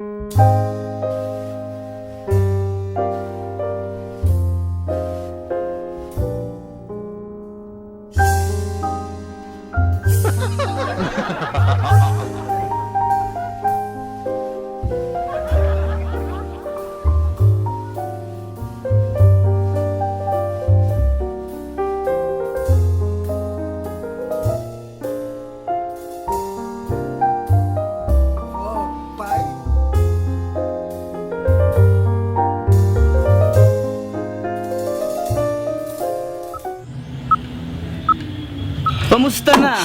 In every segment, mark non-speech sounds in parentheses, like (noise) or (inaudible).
you Kamusta na?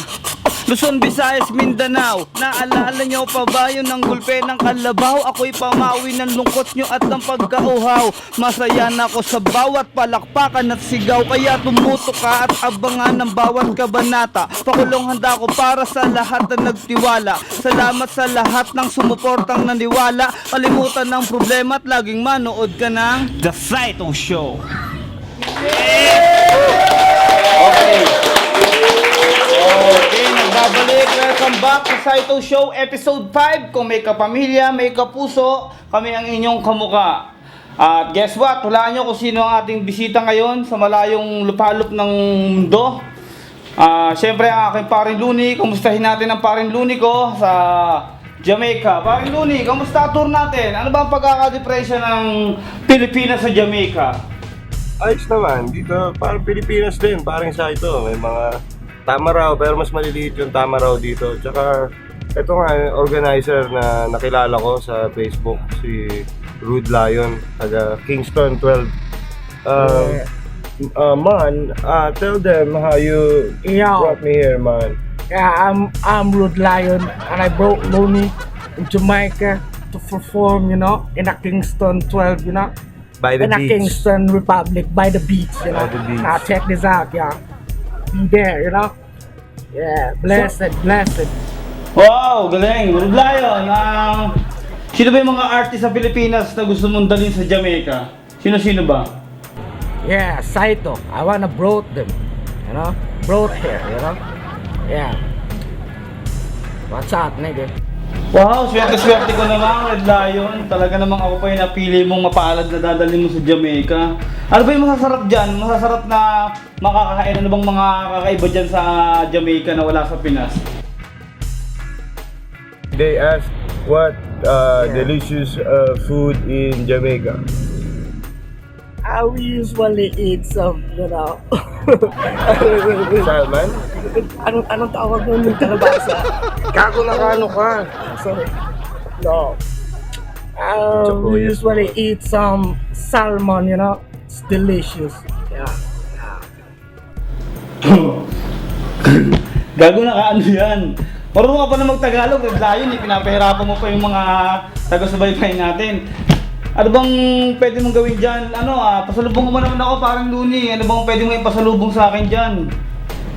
Luzon, Visayas, Mindanao. Naalala nyo pa ba yun ang gulpe ng kalabaw? Ako'y pamawi ng lungkot nyo at ng pagkauhaw. Masaya na ako sa bawat palakpakan at sigaw. Kaya tumuto ka at abangan ng bawat kabanata. Pakulong handa ko para sa lahat na nagtiwala. Salamat sa lahat ng sumuportang naniwala. Kalimutan ng problema at laging manood ka ng The Saito Show. Okay Okay, nagbabalik. Welcome back sa Saito Show Episode 5. Kung may kapamilya, may kapuso, kami ang inyong kamuka. At guess what? Hulaan nyo kung sino ang ating bisita ngayon sa malayong lupalop ng mundo. Ah, Siyempre ang aking paring Luni. Kumustahin natin ang paring Luni ko sa Jamaica. Paring Luni, kamusta ang tour natin? Ano ba ang pagkakadepresya ng Pilipinas sa Jamaica? Ayos naman, dito parang Pilipinas din, parang sa ito, may mga tama raw, pero mas maliliit yung tama raw dito. Tsaka, ito nga, organizer na nakilala ko sa Facebook, si Rude Lion, taga Kingston 12. Uh, uh, man, uh, tell them how you Yo. brought me here, man. Yeah, I'm I'm Rude Lion, and I brought Looney in Jamaica to perform, you know, in a Kingston 12, you know, By the in a beach. Kingston Republic by the beach, you know. By the beach. Now check this out, yeah. Be there, you know. Yeah, blessed, blessed. Wow, galing. Lion. Ang sino ba yung mga artist sa Pilipinas na gusto mong dalhin sa Jamaica? Sino-sino ba? Yeah, Saito. I wanna brought them, you know, brought here, you know. Yeah. Watch out, nigga. Wow, swerte-swerte ko naman, Red Lion. Talaga namang ako pa yung napili mong mapalad na dadalhin mo sa Jamaica. Ano ba yung masasarap dyan? Masasarap na makakakain. Ano bang mga kakaiba dyan sa Jamaica na wala sa Pinas? They asked what uh, Yeah. delicious uh, food in Jamaica. I usually eat some, you know. (laughs) (laughs) Salmon? anong anong tawag nun yung kalabasa? Kako na ano ka? Sorry. No. Um, Chocolate. we usually eat some salmon, you know. It's delicious. Yeah. (coughs) Gago na kaano yan. Marunong ka pa na magtagalog, Red Lion. Eh. Pinapahirapan mo pa yung mga taga-subaybay natin. Ano bang pwede mong gawin dyan? Ano ah, pasalubong mo naman ako parang Luni. Ano bang pwede mo ipasalubong sa akin dyan?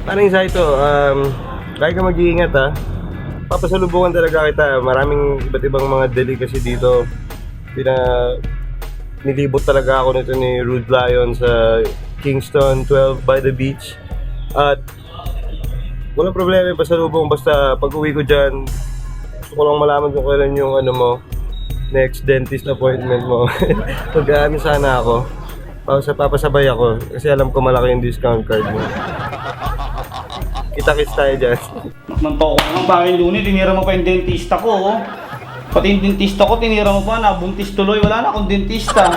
Paano sa ito? Um, lagi ka mag-iingat ha. Papasalubungan talaga kita. Maraming iba't ibang mga delicacy dito. Pina nilibot talaga ako nito ni Rude Lion sa Kingston 12 by the beach. At walang problema yung pasalubong basta pag uwi ko dyan gusto ko lang malaman kung kailan yung ano mo next dentist appointment mo. (laughs) Mag-aano sana ako. Pausa papasabay ako kasi alam ko malaki yung discount card mo. Kita-kits tayo dyan. Manto ko ng bakit Luni, tinira mo pa yung dentista ko. Oh. Pati yung dentista ko, tinira mo pa, nabuntis tuloy. Wala na akong dentista.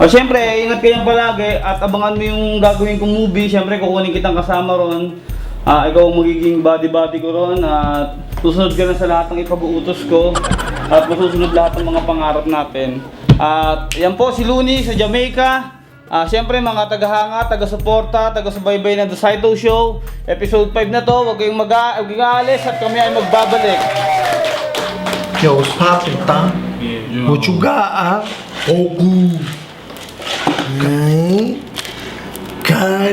O syempre, ingat kayong palagi at abangan mo yung gagawin kong movie. Syempre, kukunin kitang kasama ron. Ah, ikaw ang magiging body-body ko ron at susunod ka na sa lahat ng ipag-uutos ko at masusunod lahat ng mga pangarap natin. At yan po si Looney sa Jamaica. Ah, syempre mga tagahanga, taga-suporta, taga-subaybay ng The Saito Show. Episode 5 na to, huwag kayong mag- huwag kayong aalis at kami ay magbabalik. Yo, what's poppin', Tom? What you got, ah? Oh, good. Right? Got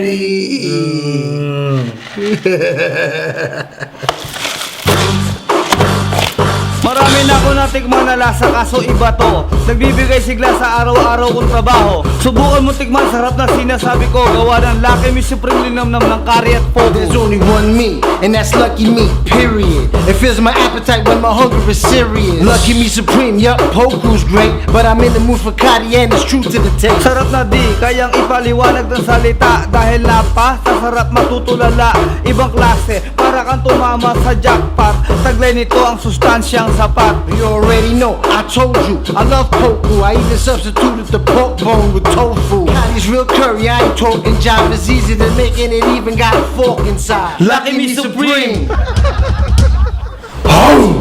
ako natikman na lasa kaso iba to. Nagbibigay sigla sa araw-araw kong trabaho. Subukan mo tikman sarap na sinasabi ko. Gawa ng Lucky Me Supreme linamnam ng kari at pogo. There's only one me, and that's lucky me, period. It fills my appetite when my hunger is serious. Lucky me supreme, yup, Poku's great, but I'm in the mood for Cardi and it's true to the taste. Sarap na di, kayang ipaliwanag ng salita. Dahil napa, sa sarap matutulala. Ibang klase, para kang tumama sa jackpot. Taglay nito ang sustansyang sapat You already know, I told you, I love Poku. I even substituted the pork bone with tofu. Cardi's real curry, I ain't talking jive. It's easy to make, and it even got a fork inside. Lucky me supreme. (laughs)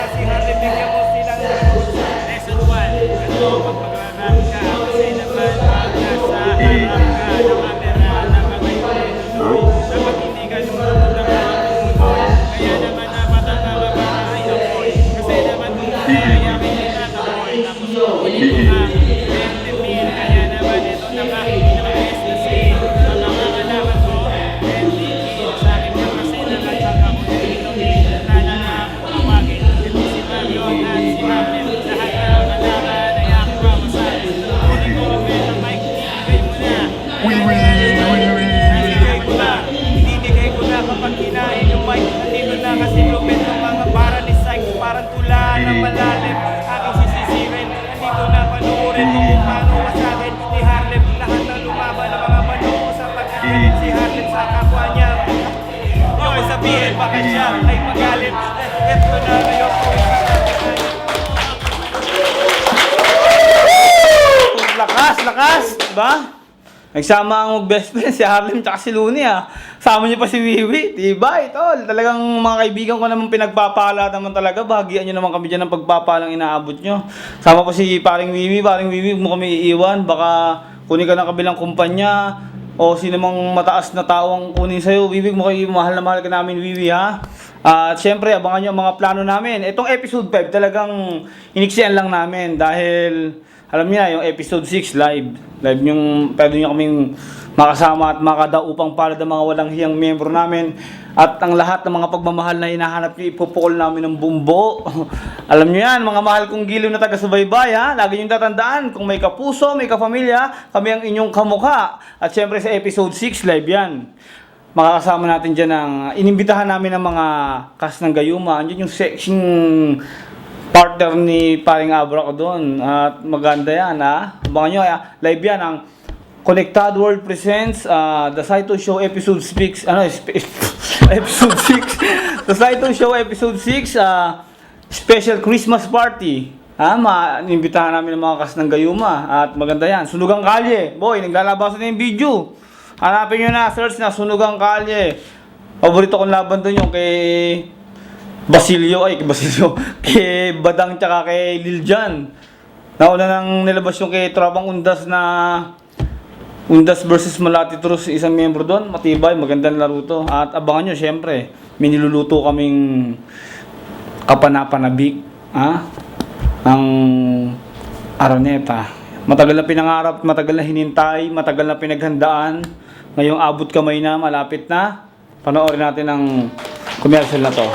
ay magalit Ito na ngayon po Lakas, lakas, diba? Nagsama ang best friend si Harlem tsaka si Looney ah. Sama niyo pa si Wiwi. Diba, tol. Talagang mga kaibigan ko naman pinagpapala naman talaga. Bahagian niyo naman kami dyan ng pagpapalang inaabot niyo. Sama pa si paring Wiwi. Paring Wiwi, mo kami iiwan. Baka kunin ka ng kabilang kumpanya. O sino mang mataas na tao ang kunin sa'yo. Wiwi, kayo mahal na mahal ka namin, Wiwi ha. At syempre, abangan niyo ang mga plano namin. Itong episode 5 talagang iniksiyan lang namin dahil alam niya, yung episode 6 live. Live yung pwede niyo kaming makasama at makadaupang para ng mga walang hiyang miyembro namin. At ang lahat ng mga pagmamahal na hinahanap niyo, ipupukol namin ng bumbo. (laughs) alam niyo yan, mga mahal kong giliw na taga-subaybay ha. Lagi niyong tatandaan, kung may kapuso, may kapamilya, kami ang inyong kamukha. At syempre sa episode 6 live yan makakasama natin dyan ang inimbitahan namin ng mga cast ng Gayuma. Andiyan yung sexing partner ni paring Abra ko doon. At maganda yan ha. Abangan nyo, ah, live yan ang Connected World Presents uh, The Saito Show Episode 6 ano, (laughs) Episode 6 The Saito Show Episode 6 uh, Special Christmas Party Ha, ma-inimbitahan namin ng mga kas ng Gayuma at maganda yan. Sunugang Kalye. Boy, naglalabasan na yung video. Hanapin nyo na, search na Sunugang Kalye. Paborito kong laban doon yung kay Basilio, ay kay Basilio, (laughs) kay Badang tsaka kay Liljan. Nauna nang nilabas yung kay Trabang Undas na Undas versus Malati Trus, isang miyembro doon. Matibay, magandang laro to. At abangan nyo, syempre, may niluluto kaming kapanapanabik. Ha? Ang Araneta. Matagal na pinangarap, matagal na hinintay, matagal na pinaghandaan. Ngayong abot kamay na, malapit na. Panoorin natin ang commercial na to.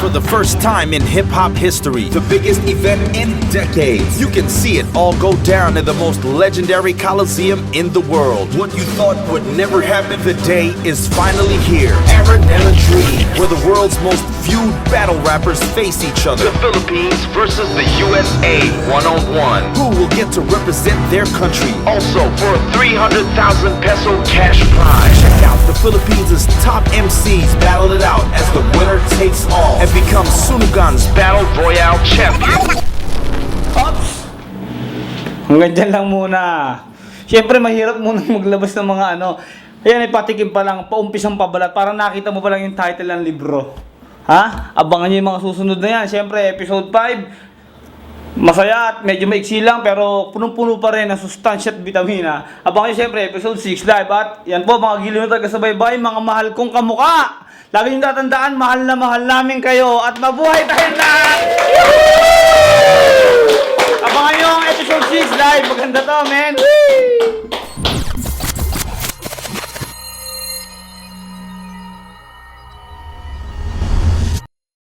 For the first time in hip hop history, the biggest event in decades. You can see it all go down in the most legendary Coliseum in the world. What you thought would never happen today is finally here. Aranella Dream, where the world's most feud battle rappers face each other. The Philippines versus the USA one on one. Who will get to represent their country? Also for a 300,000 peso cash prize. Check out the Philippines' top MCs battle it out as the winner takes all and become Sunugan's Battle Royale champion. Ops! Hanggang dyan lang muna. Siyempre, mahirap muna (laughs) maglabas ng mga ano. Ayan, ipatikim pa lang, paumpisang pabalat, para nakita mo pa lang yung title ng libro. Ha? Abangan nyo yung mga susunod na yan. Siyempre, episode 5, masaya at medyo maiksi lang, pero punong-puno pa rin ng sustansya at vitamina. Abangan nyo siyempre, episode 6 live. At yan po, mga giliw na taga sa baybay, mga mahal kong kamuka. Lagi nyo tatandaan, mahal na mahal namin kayo. At mabuhay tayo lahat! Abangan nyo ang episode 6 live. Maganda to, men.